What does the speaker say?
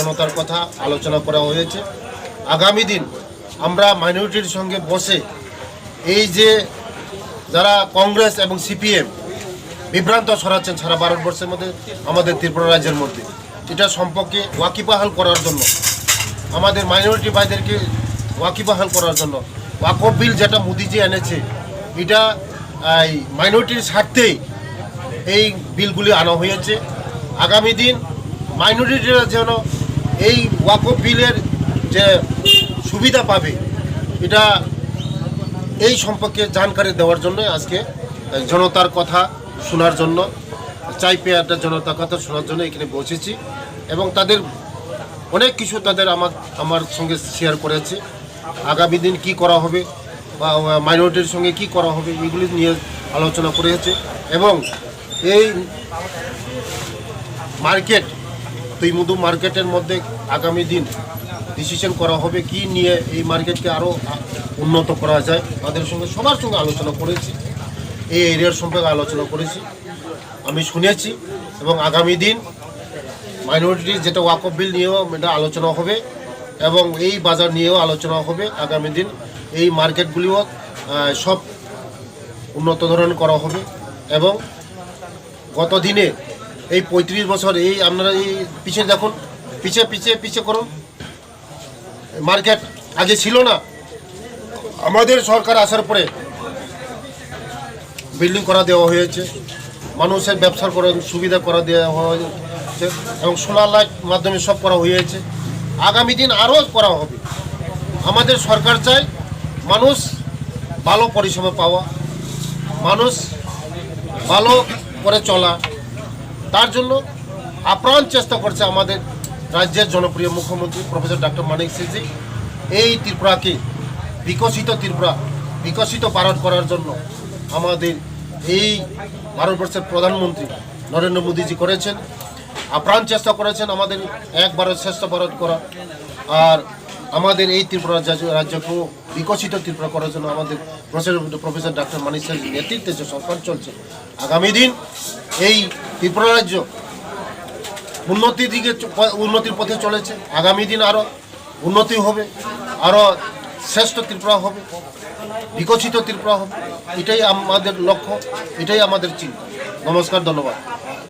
জনতার কথা আলোচনা করা হয়েছে। আগামী দিন আমরা মাইনরিটির সঙ্গে বসে এই যে যারা কংগ্রেস এবং সিপিএম বিভ্রান্ত ছড়াচ্ছেন সারা ভারতবর্ষের মধ্যে, আমাদের ত্রিপুরা রাজ্যের মধ্যে, এটা সম্পর্কে ওয়াকিবাহাল করার জন্য, আমাদের মাইনরিটি ভাইদেরকে ওয়াকিবাহাল করার জন্য, ওয়াকফ বিল যেটা মোদিজি এনেছে, এটা, এই মাইনরিটির স্বার্থেই এই বিলগুলি আনা হয়েছে। আগামী দিন মাইনরিটিরা যেন এই ওয়াকফ বিলের যে সুবিধা পাবে, এটা এই সম্পর্কে জানকারি দেওয়ার জন্য আজকে জনতার কথা শোনার জন্য চাইপে একটা জনতার কথা শোনার জন্য এখানে বসেছি এবং তাদের অনেক কিছু তাদের আমার আমার সঙ্গে শেয়ার করেছে। আগামী দিন কি করা হবে বা মাইনরিটির সঙ্গে কি করা হবে এগুলি নিয়ে আলোচনা করেছে এবং এই মার্কেট তুইমুদু মার্কেটের মধ্যে আগামী দিন ডিসিশন করা হবে কি নিয়ে এই মার্কেটকে আরও উন্নত করা যায়, তাদের সঙ্গে সবার সঙ্গে আলোচনা করেছি, এই এরিয়ার সম্পর্কে আলোচনা করেছি। আমি শুনেছি এবং আগামী দিন মাইনরিটি যেটা ওয়াকফ বিল নিয়েও এটা আলোচনা হবে এবং এই বাজার নিয়েও আলোচনা হবে আগামী দিন। এই মার্কেটগুলিও সব উন্নত ধরনের করা হবে এবং গত দিনে এই পঁয়ত্রিশ বছর এই আপনারা এই পিছিয়ে দেখুন, পিছিয়ে পিছিয়ে পিছিয়ে করুন। মার্কেট আগে ছিল না। আমাদের সরকার আসার পরে বিল্ডিং করা দেওয়া হয়েছে। মানুষের ব্যবসার করার সুবিধা করা দেওয়া হয়েছে এবং সোলার লাইট মাধ্যমে সব করা হয়েছে। আগামী দিন আরও করা হবে। আমাদের সরকার চায় মানুষ ভালো পরিষেবা পাওয়া, মানুষ ভালো করে চলা। তার জন্য আপ্রাণ চেষ্টা করছে আমাদের রাজ্যের জনপ্রিয় মুখ্যমন্ত্রী প্রফেসর ডক্টর মানিক সিংজি এই ত্রিপুরাকে বিকশিত ত্রিপুরা, বিকশিত ভারত করার জন্য আমাদের এই ভারতবর্ষের প্রধানমন্ত্রী নরেন্দ্র মোদীজি করেছেন। আপ্রাণ চেষ্টা করেছেন আমাদের এক ভারত শ্রেষ্ঠ ভারত করা। আর আমাদের এই ত্রিপুরা রাজ্য- রাজ্যকেও বিকশিত ত্রিপুরা করার জন্য আমাদের প্রফেসর ডক্টর মানিক নেতৃত্বে যে সরকার চলছে, আগামী দিন এই ত্রিপুরা রাজ্য উন্নতির দিকে উন্নতির পথে চলেছে। আগামী দিন আরও উন্নতি হবে আরও শ্রেষ্ঠ ত্রিপুরা হবে, বিকশিত ত্রিপুরা হবে। এটাই আমাদের লক্ষ্য, এটাই আমাদের চিন্তা। নমস্কার, ধন্যবাদ।